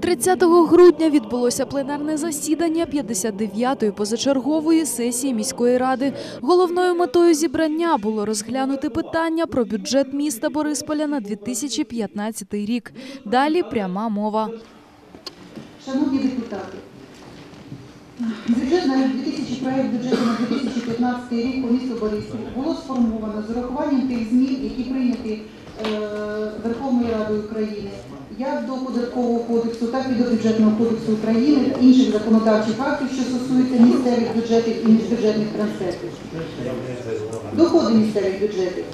30 грудня відбулося пленарне засідання 59-ї позачергової сесії міської ради. Головною метою зібрання було розглянути питання про бюджет міста Борисполя на 2015 рік. Далі пряма мова. Шановні депутати, бюджет на 2000 проект бюджету на 2015 рік по місту Бориспіль було сформовано з урахуванням тих змін, які прийняті е, Верховною Радою України, як до податкового кодексу, так і до бюджетного кодексу України та інших законодавчих актів, що стосуються місцевих бюджетів і міжбюджетних трансфертів. Доходи місцевих бюджетів.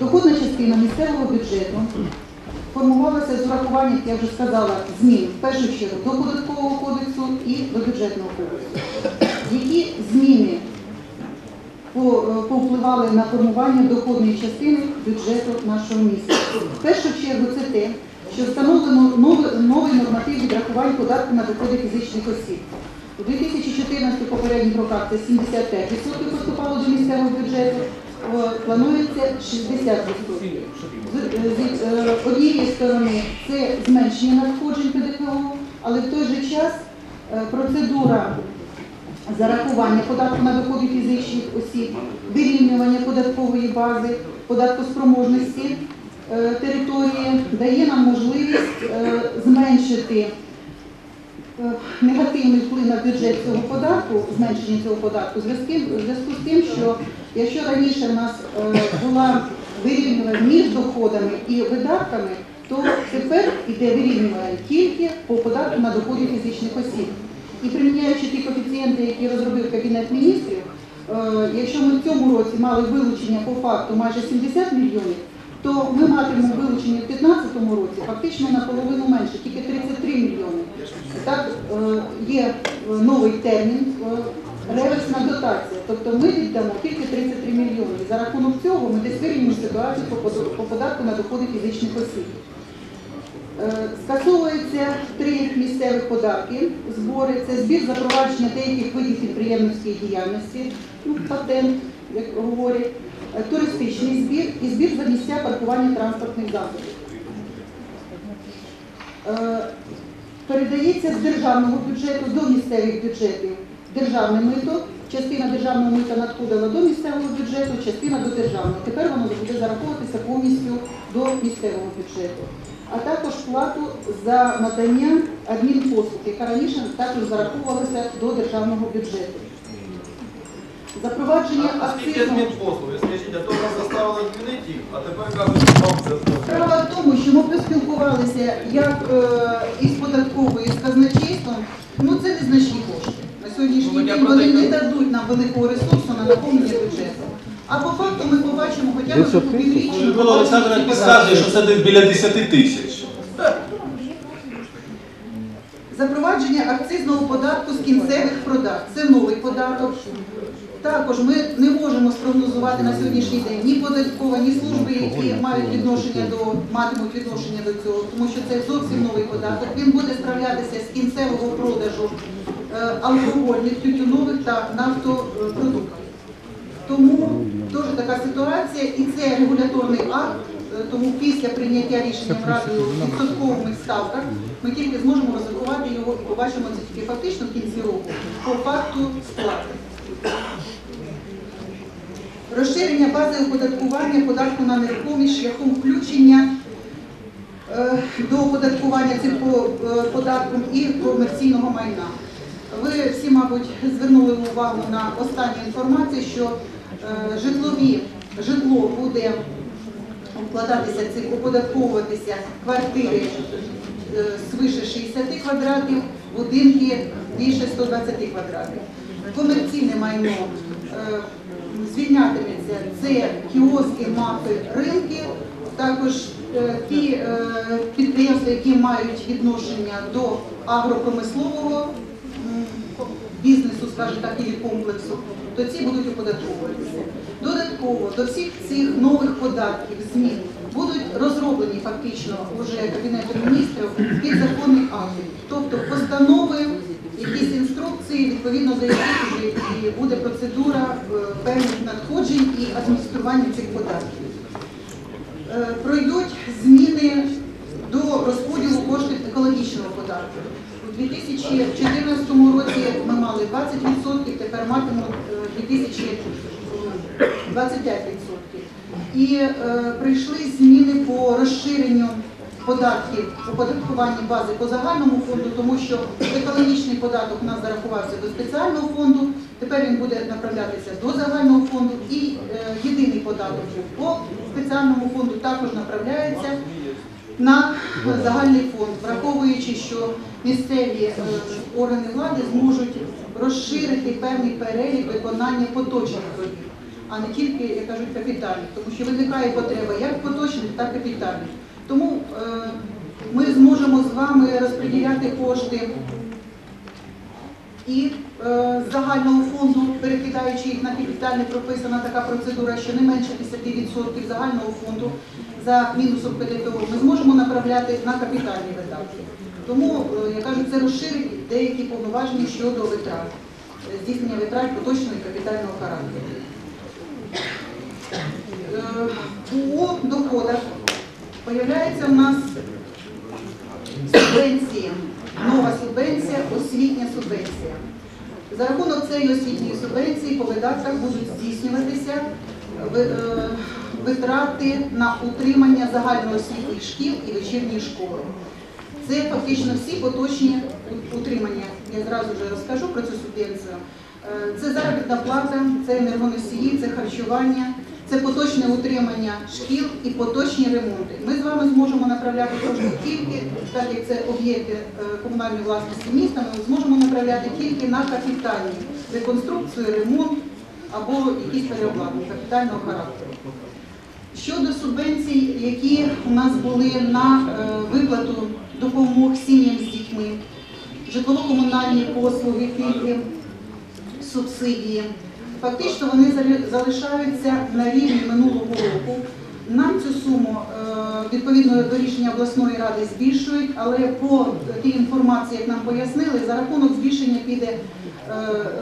Доходна частина місцевого бюджету формувалася з урахуванням, як я вже сказала, змін в першу чергу до податкового кодексу і до бюджетного кодексу. Які зміни по- повпливали на формування доходної частини бюджету нашого міста? В першу чергу це те, що встановлено новий, новий норматив відрахувань податку на доходи фізичних осіб. У 2014 попередніх роках це 75% поступало до місцевого бюджету, планується 60%. З, з е, однієї сторони це зменшення надходжень ПДФО, але в той же час е, процедура зарахування податку на доходи фізичних осіб, вирівнювання податкової бази, податкоспроможності е, території дає нам можливість е, зменшити е, негативний вплив на бюджет цього податку, зменшення цього податку, в зв'язку з тим, що якщо раніше в нас е, була вирівнювання між доходами і видатками, то тепер іде вирівнювання тільки по податку на доходи фізичних осіб. І приміняючи ті коефіцієнти, які розробив Кабінет міністрів, е, якщо ми в цьому році мали вилучення по факту майже 70 мільйонів, то ми матимемо вилучення в 2015 році фактично наполовину менше, тільки 33 мільйони. Так е, є е, новий термін е, реверсна дотація. Тобто ми віддамо тільки 33 мільйони. За рахунок цього ми десь вирівнюємо ситуацію по податку на доходи фізичних осіб. Скасовується три місцевих податки, збори. Це збір запровадження деяких видів підприємницької діяльності, ну, патент, як говорять, е, туристичний збір і збір за місця паркування транспортних засобів. Е, Передається з державного бюджету до місцевих бюджетів державне мито. Частина державного мита надходила до місцевого бюджету, частина до державного. Тепер воно буде зараховуватися повністю до місцевого бюджету. А також плату за надання адмінпослуг, яка раніше також зараховувалася до державного бюджету. Запровадження А скільки акцизного. Скажіть, а то нас заставили змінити їх, а тепер кажуть, що вам це Справа в тому, що ми поспілкувалися як е, із податковою, з казначейством, ну це незначні кошти. На сьогоднішній Ну, я день про вони не дадуть нам великого ресурсу на наповнення бюджету. А по факту ми побачимо хоча б увеличення. Микола Олександрович підказує, що це десь біля 10 тисяч. Запровадження акцизного податку з кінцевих продаж. Це новий податок. Також ми не можемо спрогнозувати на сьогоднішній день ні податкова, ні служби, які мають відношення до матимуть відношення до цього, тому що це зовсім новий податок. Він буде справлятися з кінцевого продажу е, алкогольних, тютюнових та нафтопродуктів. Тому теж така ситуація, і це регуляторний акт. е, Тому після прийняття рішення Радою в відсоткових ставках ми тільки зможемо розрахувати його і побачимо це тільки фактично в кінці року по факту сплати. Розширення бази оподаткування податку на нерухомість шляхом включення е, до оподаткування цим е, податком і комерційного майна. Ви всі, мабуть, звернули увагу на останню інформацію, що е, житлові житло буде вкладатися цим, оподатковуватися квартири свише 60 квадратів, будинки більше 120 квадратів. Комерційне майно звільнятиметься це кіоски, мапи, ринки, також е, ті е, підприємства, які мають відношення до агропромислового бізнесу, скажімо так, і комплексу, то ці будуть оподатковуватися. Додатково до всіх цих нових податків, змін будуть розроблені фактично вже Кабінетом міністрів підзаконні акти, тобто постанови, якісь інструкції, відповідно до яких і буде процедура е, певних надходжень і адміністрування цих податків. Е, Пройдуть зміни до розподілу кошти екологічного податку. У 2014 році ми мали 20%, тепер матимемо е, 2025%. І е, прийшли зміни по розширенню податків оподаткування бази по загальному фонду, тому що екологічний податок у нас зарахувався до спеціального фонду, тепер він буде направлятися до загального фонду і е, єдиний податок по спеціальному фонду також направляється на загальний фонд, враховуючи, що місцеві е, органи влади зможуть розширити певний перелік виконання поточних робіт, а не тільки, як кажуть, капітальних, тому що виникає потреба як поточних, так і капітальних. Тому е, ми зможемо з вами розподіляти кошти і е, з загального фонду, перекидаючи їх на капітальне, прописана така процедура, що не менше 10% загального фонду за мінусом ПДФО ми зможемо направляти на капітальні видатки. Тому, е, я кажу, це розширить деякі повноваження щодо витрат, е, здійснення витрат поточного і капітального характеру. Е, У доходах появляється у нас субвенція, нова субвенція, освітня субвенція. За рахунок цієї освітньої субвенції по видатках будуть здійснюватися е, витрати на утримання загальноосвітніх шкіл і вечірньої школи. Це фактично всі поточні утримання. Я зразу вже розкажу про цю субвенцію. Е, Це заробітна плата, це енергоносії, це харчування, це поточне утримання шкіл і поточні ремонти. Ми з вами зможемо направляти кошти тільки, так як це об'єкти е, комунальної власності міста, ми зможемо направляти тільки на капітальні реконструкцію, ремонт або якісь переобладнання капітального характеру. Щодо субвенцій, які у нас були на е, виплату допомог сім'ям з дітьми, житлово-комунальні послуги, пільги, субсидії, фактично вони залишаються на рівні минулого року. Нам цю суму е, відповідно до рішення обласної ради збільшують, але по тій інформації, як нам пояснили, за рахунок збільшення піде е,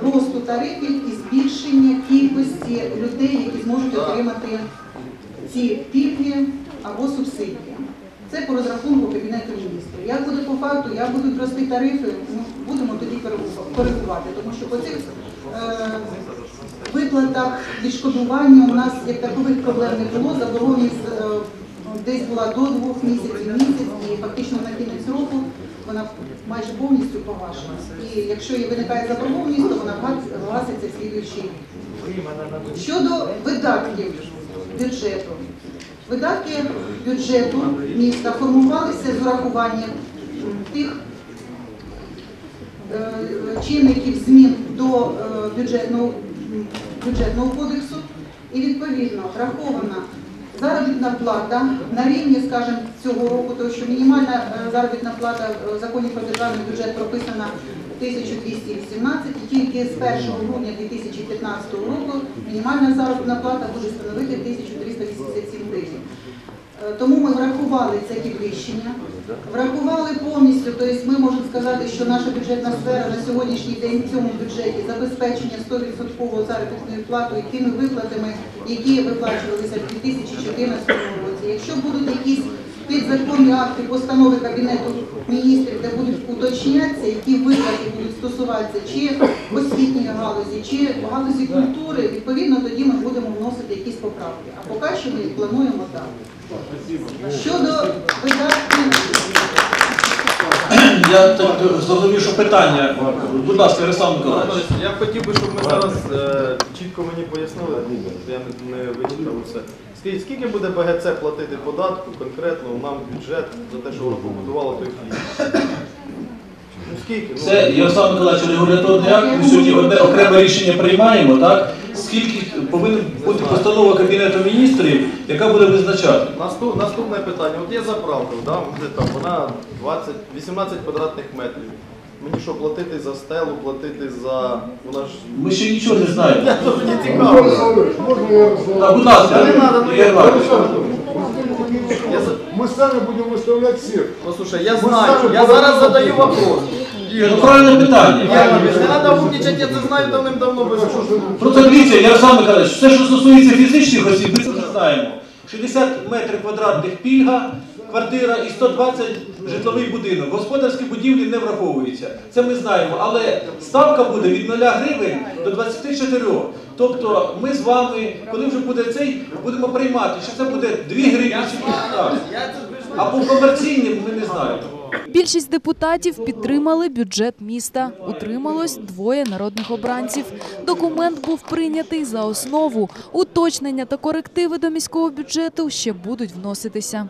росту тарифів і збільшення кількості людей, які зможуть отримати ці пільги або субсидії. Це по розрахунку Кабінету міністрів. Як буде по факту, як будуть рости тарифи, ну, будемо тоді коригу- коригувати, тому що по цих е, виплатах відшкодування у нас як такових проблем не було. Заборгованість е, десь була до двох місяців, місяць, і фактично на кінець року вона майже повністю погашена. І якщо і виникає заборгованість, то вона гаситься слідуючий. Щодо видатків бюджету. Видатки бюджету міста формувалися з урахуванням тих е, чинників змін до е, бюджетного, бюджетного кодексу і відповідно врахована заробітна плата на рівні, скажімо, цього року, тому що мінімальна е, заробітна плата в законі про державний бюджет прописана 1218 і тільки з 1 грудня 2015 року мінімальна заробітна плата буде становити 1387 гривень. Е, Тому ми врахували це підвищення, врахували повністю, тобто ми можемо сказати, що наша бюджетна сфера на сьогоднішній день в цьому бюджеті забезпечення 100% заробітної плати тими виплатами, які виплачувалися в 2014 році. Якщо будуть якісь підзаконні акти постанови Кабінету міністрів, де будуть уточнятися, які виплати будуть стосуватися чи освітньої галузі, чи галузі культури, відповідно тоді ми будемо вносити якісь поправки. А поки що ми їх плануємо так. Щодо видатків, Я так зрозумів, що питання. Будь ласка, Ярослав Миколаївич. Я хотів би, щоб ми зараз е, чітко мені пояснили, я не, не вичитав усе. Скажіть, скільки буде БГЦ платити податку конкретно нам бюджет за те, що воно побудувало той хліб? Ну скільки? Ну, Це Ярослав Миколаївич регуляторний акт. Ми сьогодні одне окреме рішення приймаємо, так? Скільки повинна бути постанова Кабінету міністрів, яка буде визначати? Наступ, наступне питання. От є заправка, да? там, вона 20, 18 квадратних метрів. Мені що, платити за стелу, платити за. Вона ж. Ми ще нічого не знаємо. Я мені цікаво. Можно я? Так, будь ласка, не надо, ну, Ігор я- Іванович. Мы сами будем выставлять всех. Послушай, я знаю, я зараз задаю вопрос. Ну, правильне питання. Ігор, не треба умнічати, я це знаю давним-давно без Просто дивіться, Ярослав Миколаївич, все, що стосується фізичних осіб, ми це вже знаємо. 60 метрів квадратних пільга, квартира і 120 житловий будинок. Господарські будівлі не враховуються. Це ми знаємо. Але ставка буде від 0 гривень до 24. Тобто ми з вами, коли вже буде цей, будемо приймати, що це буде 2 гривні чи 15. А по комерційним ми не знаємо. Більшість депутатів підтримали бюджет міста. Утрималось двоє народних обранців. Документ був прийнятий за основу. Уточнення та корективи до міського бюджету ще будуть вноситися.